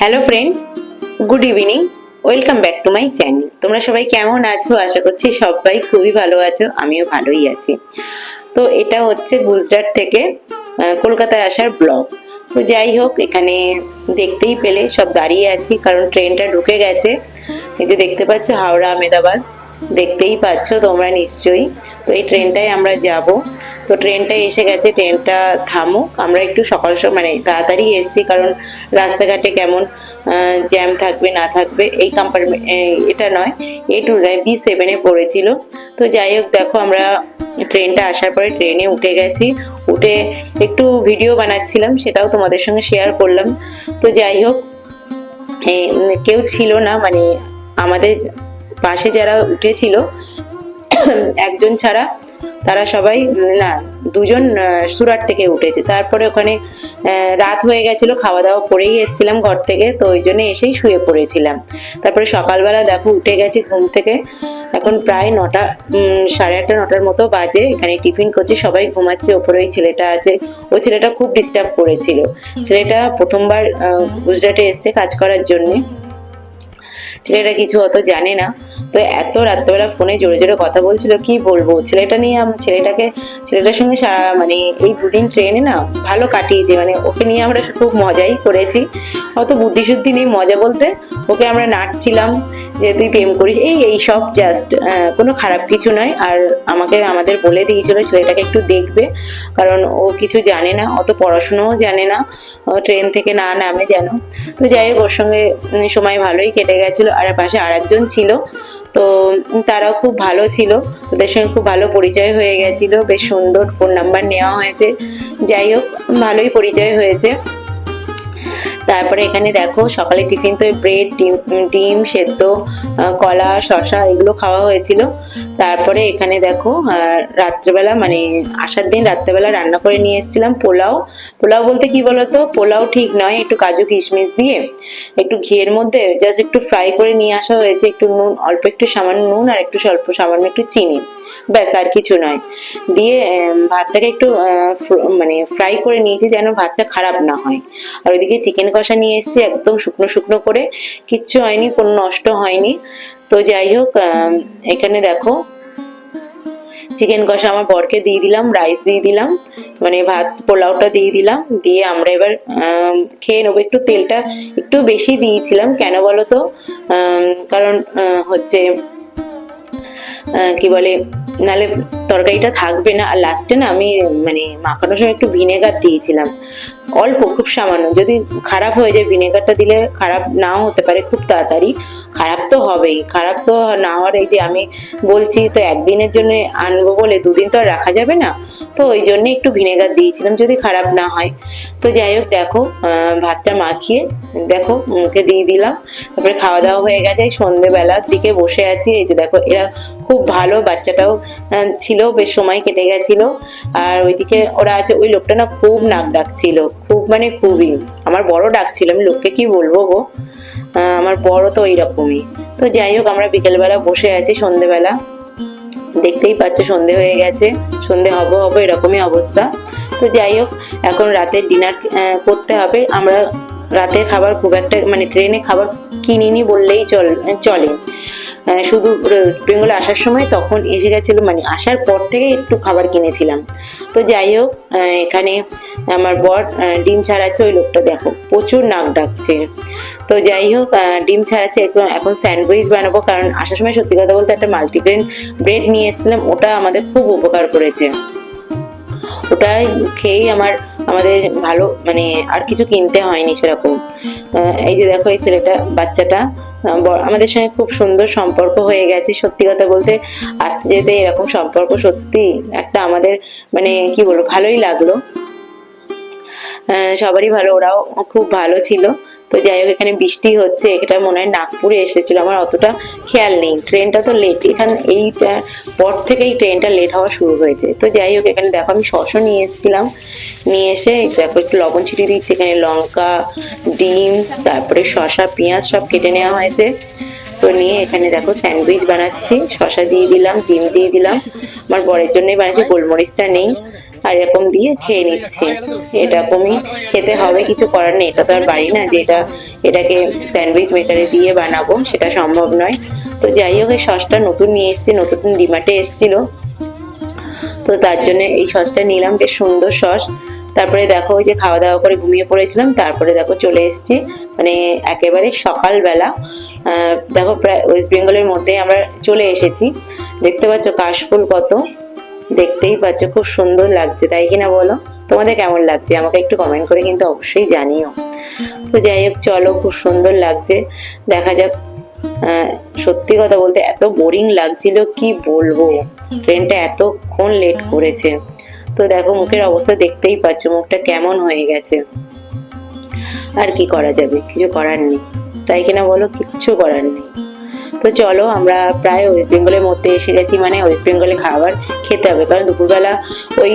Hello friend good evening welcome back to my channel তোমরা সবাই কেমন আছো? আশা করছি সবাই খুবই ভালো আছো, আমিও ভালোই আছি। তো এটা হচ্ছে গুজরাট থেকে কলকাতায় আসার ব্লগ। তো যাই হোক, এখানে দেখতেই পেলে, সব দাঁড়িয়ে আছি, কারণ ট্রেনটা ঢুকে গেছে। এই যে দেখতে পাচ্ছ, হাওড়া, আহমেদাবাদ। দেখতেই পাচ্ছ, তোমরা নিশ্চয়ই। তো এই ট্রেনটায় আমরা যাব। তো ট্রেনটা এসে গেছে, ট্রেনটা থামুক। আমরা একটু সকাল সকাল মানে তাড়াতাড়ি এসেছি, কারণ রাস্তাঘাটে কেমন জ্যাম থাকবে, না থাকবে, এই কম্পার্টমেন্ট এটা নয় এ টু বি সেভেনে পড়েছিল। তো যাই হোক, দেখো আমরা ট্রেনটা আসার পরে ট্রেনে উঠে গেছি। উঠে একটু ভিডিও বানাচ্ছিলাম, সেটাও তোমাদের সঙ্গে শেয়ার করলাম। তো যাই হোক কেউ ছিল না মানে আমাদের পাশে যারা উঠেছিল, একজন ছাড়া তারা সবাই না, দুজন সুরাট থেকে উঠেছে। তারপরে ওখানে রাত হয়ে গেছিল খাওয়া দাওয়া করেই এসেছিলাম ঘর থেকে, তো ওই জন্য এসেই শুয়ে পড়েছিলাম। তারপরে সকালবেলা দেখো, উঠে গেছি ঘুম থেকে। এখন প্রায় নটা সাড়ে আটটা, নটার মতো বাজে, এখানে টিফিন করছি, সবাই ঘুমাচ্ছে, ওপরে ওই ছেলেটা আছে। ওই ছেলেটা খুব ডিস্টার্ব করেছিল। ছেলেটা প্রথমবার গুজরাটে এসছে কাজ করার জন্যে। ছেলেটা কিছু অত জানে না। তো এত রাত্রেবেলা ফোনে জোরে জোরে কথা বলছিল, কি বলব? ছেলেটা নিয়ে ছেলেটাকে ছেলেটার সঙ্গে সারা মানে এই দুদিন ট্রেনে না ভালো কাটিয়েছি। মানে ওকে নিয়ে আমরা খুব মজাই করেছি। অত বুদ্ধিশুদ্ধি নেই মজা বলতে। ওকে আমরা নাচছিলাম যে তুই প্রেম করিস। এই এই সব জাস্ট কোনো খারাপ কিছু নয়। আর আমাকে আমাদের বলে দিয়েছিল ছেলেটাকে একটু দেখবে। কারণ ও কিছু জানে না, অত পড়াশুনোও জানে না। ট্রেন থেকে না নামে যেন। তো যাই হোক, ওর সঙ্গে সময় ভালোই কেটে গেছিল। আর পাশে আরেকজন ছিল। তো তারাও খুব ভালো ছিল। তাদের সঙ্গে খুব ভালো পরিচয় হয়ে গেছিল। বেশ সুন্দর ফোন নাম্বার নেওয়া হয়েছে। যাই হোক, ভালোই পরিচয় হয়েছে। তারপরে এখানে দেখো, সকালে টিফিন তো ব্রেড, ডিম ডিম, সেদ্ধ কলা শশা এগুলো খাওয়া হয়েছিল। তারপরে এখানে দেখো রাত্রেবেলা মানে আসার দিন রাত্রেবেলা রান্না করে নিয়ে এসেছিলাম পোলাও। পোলাও বলতে কি বলতো? পোলাও ঠিক নয়, একটু কাজু কিশমিশ দিয়ে, একটু ঘিয়ের মধ্যে জাস্ট একটু ফ্রাই করে নিয়ে আসা হয়েছে, একটু নুন, অল্প একটু সামান্য নুন আর একটু স্বল্প সামান্য একটু চিনি। ব্যাস, আর কিছু নয়। দিয়ে ভাতটাকে একটু মানে ফ্রাই করে নিয়েছি যেন ভাতটা খারাপ না হয়। আর ওইদিকে চিকেন কষা নিয়ে এসেছি একদম শুকনো শুকনো করে। কিচ্ছু হয়নি, কোনো নষ্ট হয়নি। তো যাই হোক এখানে দেখো চিকেন কষা আমার বরকে দিয়ে দিলাম রাইস দিয়ে দিলাম মানে ভাত, পোলাওটা দিয়ে দিলাম। দিয়ে আমরা এবার খেয়ে নেব। একটু তেলটা একটু বেশি দিয়েছিলাম। কেন বলো তো? কারণ হচ্ছে কি বলে, নালে তরকারিটা থাকবে না। আর লাস্টে না আমি মানে মাখানোর সময় একটু ভিনেগার দিয়েছিলাম। অল্প, খুব সামান্য। যদি খারাপ হয়ে যায় ভিনেগারটা দিলে খারাপ নাও হতে পারে, খুব তাড়াতাড়ি। খারাপ তো হবেই। খারাপ তো না হওয়ার এই যে আমি বলছি, তো একদিনের জন্য আনব বলে দুদিন তো আর রাখা যাবে না। তো ওই জন্য একটু ভিনেগার দিয়েছিলাম যদি খারাপ না হয়। তো যাই হোক, দেখো ভাতটা মাখিয়ে দেখো, মুখে দিয়ে দিলাম। তারপরে খাওয়া দাওয়া হয়ে গেছে সন্ধেবেলার দিকে বসে আছি। এই যে দেখো, এরা খুব ভালো, বাচ্চাটাও ছিল, বেশ সময় কেটে গেছিল। আর ওইদিকে ওরা আছে, ওই লোকটা না খুব নাক ডাকছিল, খুব মানে খুবই। আমার বড় ডাকছিল, আমি লোককে কি বলব গো? আমার বড় তো ওইরকমই। তো যাই হোক, আমরা বিকেলবেলা বসে আছি সন্ধেবেলা। দেখতেই পাচ্ছ, সন্ধে হয়ে গেছে। সন্ধে হব হব এরকমই অবস্থা। তো যাই হোক, এখন রাতের ডিনার করতে হবে। আমরা রাতের খাবার খুব একটা মানে ট্রেনে খাবার কিনিনি বললেই চল, চলে। শুধু বেঙ্গলে আসার সময় তখন এসে গেছিল মানে আসার পর থেকে একটু খাবার কিনেছিলাম। তো যাই হোক এখানে আমার বর ডিম ছাড়াচ্ছে, ওই লোকটা দেখো, প্রচুর নাক ডাকছে। তো যাই হোক ডিম ছাড়াচ্ছে, এখন স্যান্ডউইচ বানাবো, কারণ আসার সময় সত্যি কথা বলতে একটা মাল্টিগ্রেন ব্রেড নিয়ে এসেছিলাম, ওটা আমাদের খুব উপকার করেছে। ওটা খেয়েই আমার, আমাদের ভালো মানে আর কিছু কিনতে হয়নি সেরকম। এই যে দেখো, এই ছেলেটা, বাচ্চাটা আমাদের সঙ্গে খুব সুন্দর সম্পর্ক হয়ে গেছে। সত্যি কথা বলতে আসতে যেতে এরকম সম্পর্ক, সত্যি একটা আমাদের মানে কি বলব, ভালোই লাগল। সবারই ভালো, ওরাও খুব ভালো ছিল। তো যাই হোক, এখানে বৃষ্টি হচ্ছে, এটা মনে হয় নাগপুরে এসেছিল। আমার অতটা খেয়াল নেই। ট্রেনটা তো লেট এখানে এইটা পর থেকেই ট্রেনটা লেট হওয়া শুরু হয়েছে। তো যাই হোক, এখানে দেখো আমি শসও নিয়ে এসেছিলাম। নিয়ে এসে দেখো একটু লবণ ছিটিয়ে দিচ্ছি। এখানে লঙ্কা, ডিম, তারপরে শসা, পেঁয়াজ সব কেটে নেওয়া হয়েছে। তো নিয়ে এখানে দেখো স্যান্ডউইচ বানাচ্ছি। শসা দিয়ে দিলাম, ডিম দিয়ে দিলাম। আমার বরের জন্যই বানাচ্ছি গোলমরিচটা নেই। আর এরকম দিয়ে খেয়ে নিচ্ছি। এরকমই খেতে হবে, কিছু করার নেই। এটা তো আর বাড়ি না যে এটা, এটাকে স্যান্ডউইচ মেকারে দিয়ে বানাবো, সেটা সম্ভব নয়। তো যাই হোক, এই সসটা নতুন নিয়ে এসেছি, নতুন ডিমার্টে এসেছিল। তো তার জন্য এই সসটা নিলাম, বেশ সুন্দর সস। তারপরে দেখো, ওই যে খাওয়া দাওয়া করে ঘুমিয়ে পড়েছিলাম, তারপরে দেখো চলে এসেছি। মানে একেবারে সকালবেলা দেখো প্রায় ওয়েস্ট বেঙ্গলের মধ্যে আমরা চলে এসেছি। দেখতে পাচ্ছ কাশফুল কত? দেখতেই পাচ্ছ, খুব সুন্দর লাগছে, তাই কিনা বলো? তোমাদের কেমন লাগছে? আমাকে একটু কমেন্ট করে কিন্তু অবশ্যই জানিও। তো যাই হোক, চলো, খুব সুন্দর লাগছে। দেখা যাক সত্যি কথা বলতে এত বোরিং লাগছিল, কি বলব? ট্রেনটা এতক্ষণ লেট করেছে। তো দেখো, মুখের অবস্থা দেখতেই পাচ্ছ, মুখটা কেমন হয়ে গেছে। আর কি করা যাবে? কিছু করার নেই। তাই কিনা বলো, কিচ্ছু করার নেই। তো চলো, আমরা প্রায় ওয়েস্ট বেঙ্গলের মধ্যে এসে গেছি। মানে ওয়েস্ট বেঙ্গলে খাবার খেতে হবে। কারণ দুপুরবেলা ওই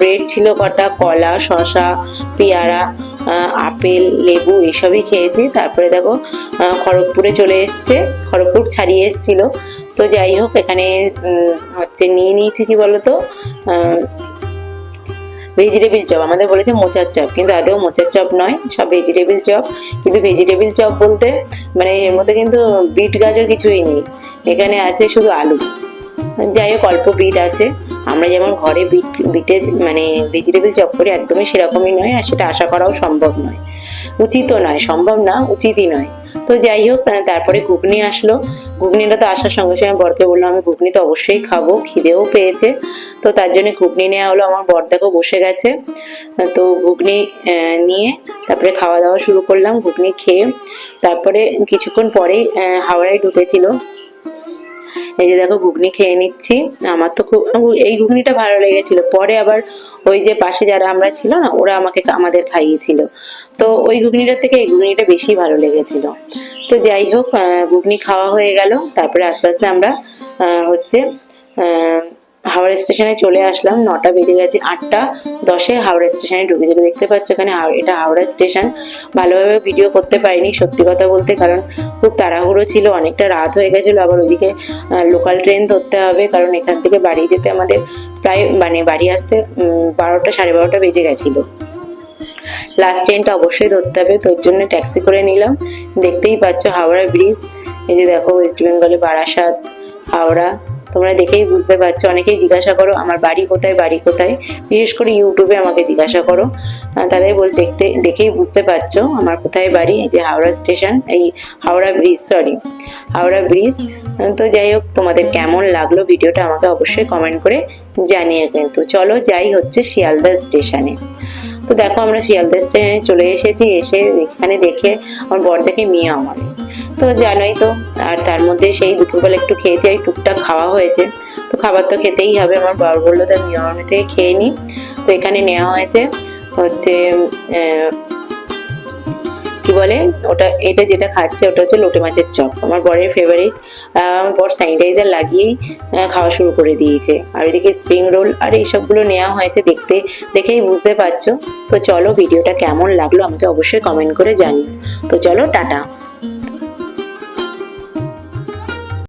ব্রেড ছিল কটা, কলা, শসা, পেয়ারা আপেল, লেবু এসবই খেয়েছি। তারপরে দেখো খড়গপুরে চলে এসছে। খড়গপুর ছাড়িয়ে এসছিল। তো যাই হোক, এখানে হচ্ছে নিয়ে নিয়েছি কি বলতো? ভেজিটেবিল চপ আমাদের বলেছে মোচার চপ কিন্তু আদৌ মোচার চপ নয়, সব ভেজিটেবিল চপ কিন্তু ভেজিটেবিল চপ বলতে মানে এর মধ্যে কিন্তু বিট গাজর কিছুই নেই, এখানে আছে শুধু আলু। যাই হোক, অল্প বিট আছে, আমরা যেমন ঘরে বিট, বিটের মানে ভেজিটেবিল চপ করি, একদমই সেরকমই নয়, আর সেটা আশা করাও সম্ভব নয়। উচিতও নয়, সম্ভব না, উচিতই নয়। তো যাই হোক তারপরে ঘুগনি আসলো। ঘুগনিটা তো আসার সঙ্গে সঙ্গে বরকে বলল, আমি ঘুগনি তো অবশ্যই খাব, খিদেও পেয়েছে। তো তার জন্য ঘুগনি নেওয়া হলো, আমার বর দেখো বসে গেছে। তো ঘুগনি নিয়ে তারপরে খাওয়া দাওয়া শুরু করলাম, ঘুগনি খেয়ে। তারপরে কিছুক্ষণ পরেই হাওড়ায় ঢুকেছিল। এই যে দেখো ঘুগনি খেয়ে নিচ্ছি। আমার তো খুব এই ঘুগনিটা ভালো লেগেছিল। পরে আবার ওই যে পাশে যারা আমরা ছিল না, ওরা আমাকে আমাদের খাইয়েছিল। তো ওই ঘুগনিটার থেকে এই ঘুগনিটা বেশি ভালো লেগেছিল। তো যাই হোক ঘুগনি খাওয়া হয়ে গেল। তারপরে আস্তে আস্তে আমরা হচ্ছে হাওড়া স্টেশনে চলে আসলাম। নটা বেজে গেছে আটটা, দশে হাওড়া স্টেশনে ঢুকে যেটা দেখতে পাচ্ছ এখানে এটা হাওড়া স্টেশন। ভালোভাবে ভিডিও করতে পারিনি, সত্যি কথা বলতে, কারণ খুব তাড়াহুড়ো ছিল, অনেকটা রাত হয়ে গেছিল। আবার ওইদিকে লোকাল ট্রেন ধরতে হবে, কারণ এখান থেকে বাড়ি যেতে আমাদের প্রায় মানে বাড়ি আসতে বারোটা, সাড়ে বারোটা বেজে গেছিল। লাস্ট ট্রেনটা অবশ্যই ধরতে হবে, তোর জন্য ট্যাক্সি করে নিলাম। দেখতেই পাচ্ছ হাওড়া ব্রিজ এই যে দেখো ওয়েস্ট বেঙ্গলে বারাসাত, হাওড়া। তোমরা দেখেই বুঝতে পারছ। অনেকেই জিজ্ঞাসা করো, আমার বাড়ি কোথায়? বাড়ি কোথায়? বিশেষ করে ইউটিউবে আমাকে জিজ্ঞাসা করো। তাদের বল দেখতে, দেখেই বুঝতে পারছ আমার কোথায় বাড়ি, এই যে হাওড়া স্টেশন, এই Howrah bridge sorry Howrah bridge. তো যাই হোক, তোমাদের কেমন লাগল ভিডিওটা আমাকে অবশ্যই কমেন্ট করে জানিয়ে কিন্তু। চলো যাই হচ্ছে শিয়ালদা স্টেশনে। তো দেখো আমরা শিয়ালদা স্টেশনে চলে এসেছি, এসে এখানে দেখে আমার বর দেখে মেয়ে আমার তো জানোই তো, আর তার মধ্যে সেই দুপুরবেলা একটু খেয়েছি এই টুকটাক খাওয়া হয়েছে। তো খাবার তো খেতেই হবে, আমার বর বলল তার মেয়ে থেকে খেয়ে নিই তো এখানে নেওয়া হয়েছে হচ্ছে কি বলে, ওটা, এটা যেটা খাচ্ছে ওটা হচ্ছে লোটে মাছের চপ। আমার বরের ফেভারিট বর স্যানিটাইজার লাগিয়েই খাওয়া শুরু করে দিয়েছে। আর ওইদিকে স্প্রিং রোল আর এইসবগুলো নেওয়া হয়েছে দেখতে, দেখেই বুঝতে পারছ। তো চলো ভিডিওটা কেমন লাগল আমাকে অবশ্যই কমেন্ট করে জানিও। তো চলো, টাটা।